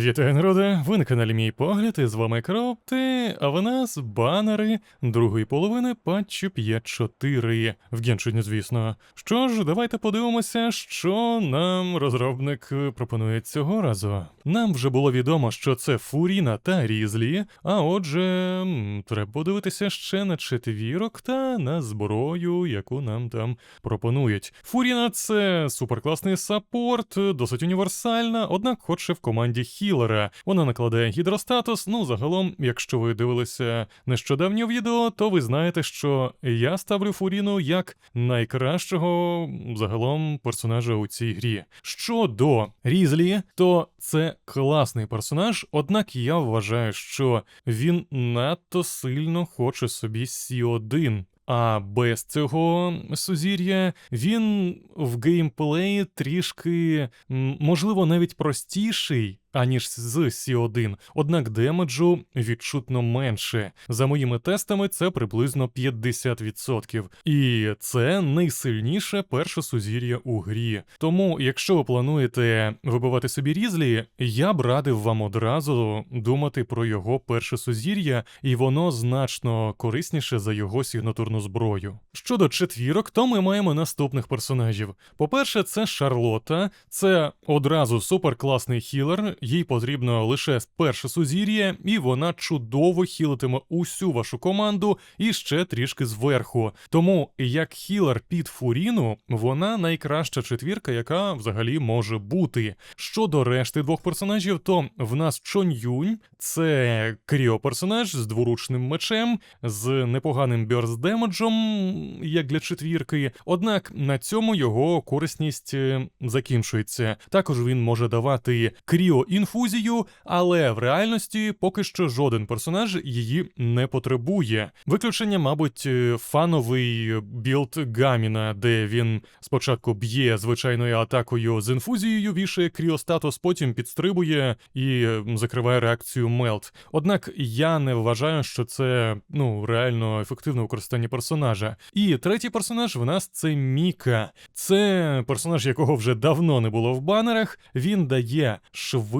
Вітаю, народи! Ви на каналі Мій Погляд, і з вами Кропти, а в нас банери другої половини патчу 5.4 в Геншині, звісно. Що ж, давайте подивимося, що нам розробник пропонує цього разу. Нам вже було відомо, що це Фуріна та Різлі, а отже, треба подивитися ще на четвірок та на зброю, яку нам там пропонують. Фуріна це суперкласний саппорт, досить універсальна, однак хоче в команді хілера. Вона накладає гідростатус. Ну, загалом, якщо ви дивилися нещодавнє відео, то ви знаєте, що я ставлю Фуріну як найкращого загалом персонажа у цій грі. Щодо Різлі, то це класний персонаж, однак я вважаю, що він надто сильно хоче собі Сі-1. А без цього сузір'я він в геймплеї трішки, можливо, навіть простіший, аніж з Сі1, однак демеджу відчутно менше. За моїми тестами, це приблизно 50%. І це найсильніше перше сузір'я у грі. Тому, якщо ви плануєте вибивати собі різлі, я б радив вам одразу думати про його перше сузір'я, і воно значно корисніше за його сигнатурну зброю. Щодо четвірок, то ми маємо наступних персонажів. По-перше, це Шарлота, це одразу суперкласний хілер, їй потрібно лише перше сузір'я, і вона чудово хілитиме усю вашу команду і ще трішки зверху. Тому як хілер під Фуріну, вона найкраща четвірка, яка взагалі може бути. Щодо решти двох персонажів, то в нас Чон Юнь, це кріо-персонаж з дворучним мечем, з непоганим бьорс-демеджем, як для четвірки. Однак на цьому його корисність е, закінчується. Також він може давати кріо-інфузію, але в реальності поки що жоден персонаж її не потребує. Виключення, мабуть, е, фановий білд Гаміна, де він спочатку б'є звичайною атакою з інфузією, вішає кріостатус, потім підстрибує і закриває реакцію Мелт. Однак я не вважаю, що це ну реально ефективне використання персонажа. І третій персонаж в нас це Міка. Це персонаж, якого вже давно не було в банерах. Він дає швидкість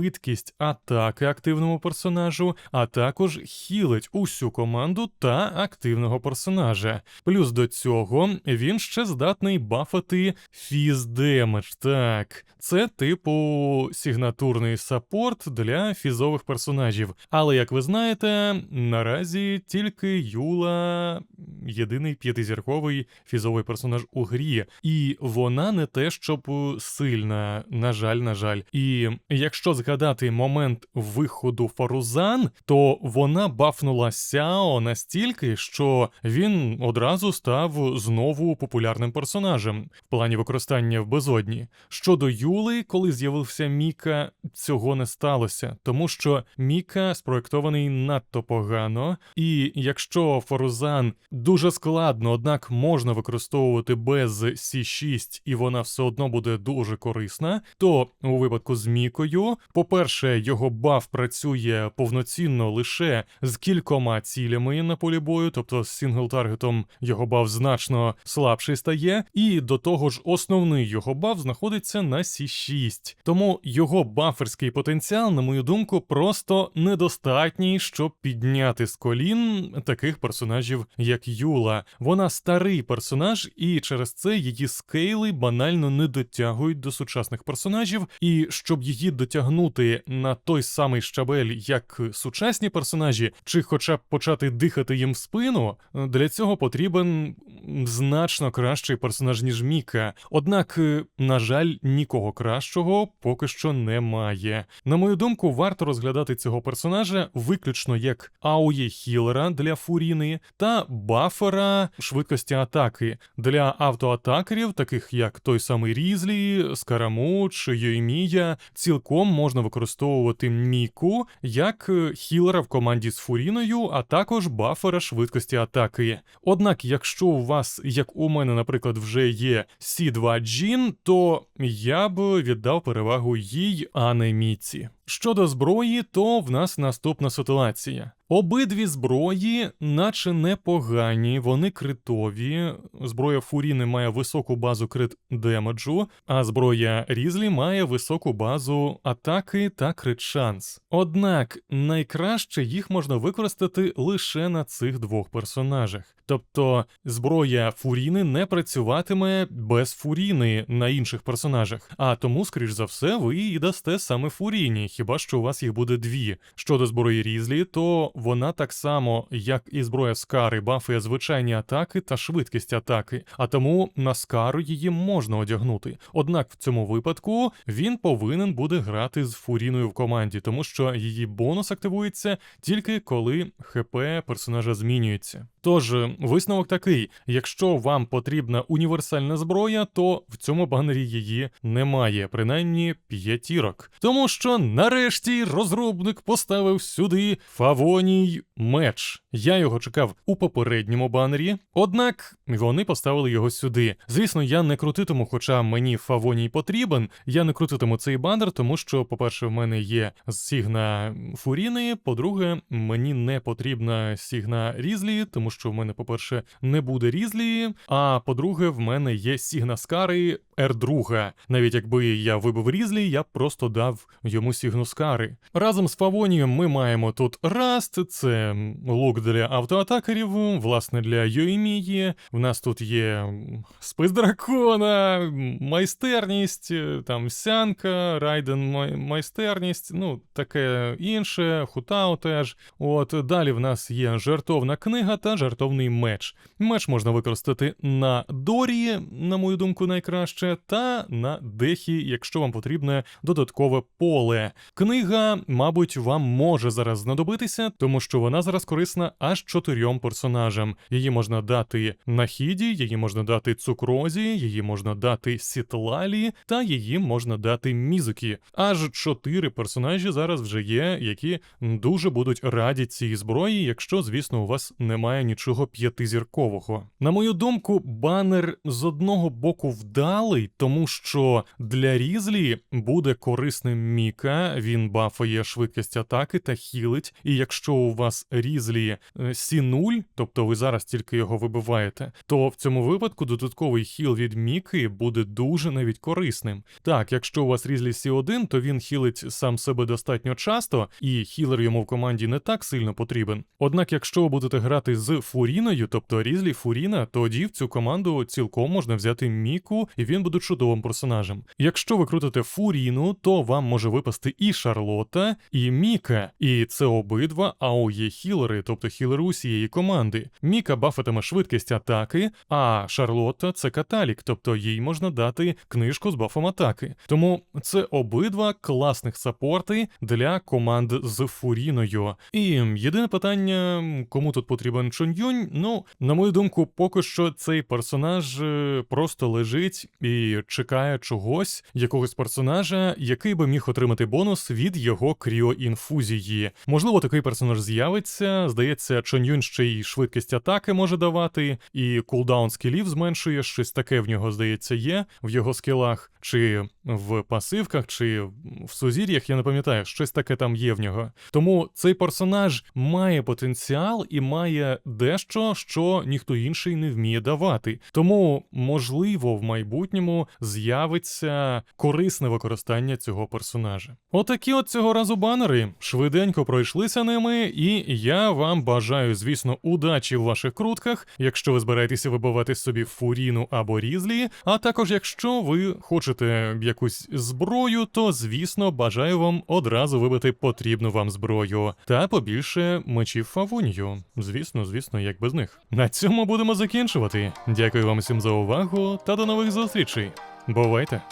атаки активному персонажу, а також хілить усю команду та активного персонажа. Плюс до цього він ще здатний бафати фіз демедж. Так, це типу сигнатурний саппорт для фізових персонажів. Але як ви знаєте, наразі тільки Юла єдиний п'ятизірковий фізовий персонаж у грі, і вона не те, щоб сильна, на жаль, на жаль. І якщо згадати момент виходу Фарузан, то вона бафнула Сяо настільки, що він одразу став знову популярним персонажем в плані використання в безодні. Щодо Юли, коли з'явився Міка, цього не сталося, тому що Міка спроєктований надто погано, і якщо Фарузан дуже складно, однак можна використовувати без Сі6, і вона все одно буде дуже корисна, то у випадку з Мікою, по-перше, його баф працює повноцінно лише з кількома цілями на полі бою, тобто з сингл-таргетом його баф значно слабший стає, і до того ж, основний його баф знаходиться на Сі6. Тому його баферський потенціал, на мою думку, просто недостатній, щоб підняти з колін таких персонажів, як Юла. Вона старий персонаж, і через це її скейли банально не дотягують до сучасних персонажів. І щоб її дотягнути на той самий щабель, як сучасні персонажі, чи хоча б почати дихати їм в спину, для цього потрібен значно кращий персонаж, ніж Міка. Однак, е, на жаль, нікого кращого поки що немає. На мою думку, варто розглядати цього персонажа виключно як аує хілера для фуріни та бафера швидкості атаки для автоатакерів, таких як той самий Різлі, Скарамуч, Йоймія, цілком можна використовувати Міку як е, хілера в команді з фуріною, а також бафера швидкості атаки. Однак, якщо у вас, як у мене, наприклад, вже є Сі2 Джін, то я б віддав перевагу їй, а не Міці. Щодо зброї, то в нас наступна ситуація. Обидві зброї, наче непогані, вони критові. Зброя Фуріни має високу базу крит демеджу, а зброя Різлі має високу базу атаки та крит шанс. Однак найкраще їх можна використати лише на цих двох персонажах. Тобто зброя Фуріни не працюватиме без Фуріни на інших персонажах, а тому, скоріш за все, ви її дасте саме Фуріні, хіба що у вас їх буде дві. Щодо зброї Різлі, то вона так само, як і зброя Скари, бафує звичайні атаки та швидкість атаки, а тому на Скару її можна одягнути. Однак в цьому випадку він повинен буде грати з Фуріною в команді, тому що її бонус активується тільки коли ХП персонажа змінюється. Тож, висновок такий: якщо вам потрібна універсальна зброя, то в цьому банері її немає, принаймні п'ятірок. Тому що нарешті розробник поставив сюди Фавоній меч. Я його чекав у попередньому банері, однак вони поставили його сюди. Звісно, я не крутитиму, хоча мені Фавоній потрібен. Я не крутитиму цей банер, тому що, по-перше, в мене є Сігна Фуріни. По-друге, мені не потрібна Сігна Різлі, тому що в мене, по-перше, не буде Різлі. А по-друге, в мене є Сігна Скари R2. Навіть якби я вибив Різлі, я просто дав йому Сігну Скари. Разом з Фавонієм ми маємо тут Раст, це лук для автоатакерів, власне, для Йоїмії. В нас тут є спис дракона, майстерність, там сянка, райден май- майстерність, ну таке інше, хутао теж. От далі в нас є жартовна книга та жартовний меч. Меч можна використати на Дорі, на мою думку, найкраще, та на Дехі, якщо вам потрібне додаткове поле. Книга, мабуть, вам може зараз знадобитися, тому що вона зараз корисна аж чотирьом персонажам. Її можна дати Нахіді, її можна дати Цукрозі, її можна дати Сітлалі, та її можна дати Мізукі. Аж чотири персонажі зараз вже є, які дуже будуть раді цій зброї, якщо, звісно, у вас немає нічого п'ятизіркового. На мою думку, банер з одного боку вдалий, тому що для Різлі буде корисним Міка, він бафає швидкість атаки та хілить. І якщо у вас Різлі е, Сі 0, тобто ви зараз тільки його вибиваєте, то в цьому випадку додатковий хіл від Міки буде дуже навіть корисним. Так, якщо у вас Різлі Сі 1, то він хілить сам себе достатньо часто, і хілер йому в команді не так сильно потрібен. Однак, якщо ви будете грати з Фуріною, тобто Різлі Фуріна, тоді в цю команду цілком можна взяти Міку, і він буде чудовим персонажем. Якщо ви крутите Фуріну, то вам може випасти і Шарлота, і Міка, і це обидва АОЄ хілери, тобто хілери усієї команди. Міка бафатиме швидкість атаки, а Шарлотта це каталік, тобто їй можна дати книжку з бафом атаки. Тому це обидва класних сапорти для команд з Фуріною. І єдине питання, кому тут потрібен Чон'юнь, ну, на мою думку, поки що цей персонаж е, просто лежить і чекає чогось, якогось персонажа, який би міг отримати бонус від його кріоінфузії. Можливо, такий персонаж з'явиться. Здається, Чон'юнь ще й швидкість атаки може давати, і кулдаун скілів зменшує, щось таке в нього, здається, є в його скілах, чи в пасивках, чи в сузір'ях, я не пам'ятаю, щось таке там є в нього. Тому цей персонаж має потенціал і має дещо, що ніхто інший не вміє давати. Тому, можливо, в майбутньому з'явиться корисне використання цього персонажа. Отакі от цього разу банери. Швиденько пройшлися ними, і я вам бажаю, звісно, удачі в ваших крутках, якщо ви збираєтеся вибивати собі фуріну або різлі. А також, якщо ви хочете якусь зброю, то звісно бажаю вам одразу вибити потрібну вам зброю. Та побільше мечів фавунію. Звісно, звісно, як без них. На цьому будемо закінчувати. Дякую вам всім за увагу та до нових зустрічей. Бувайте!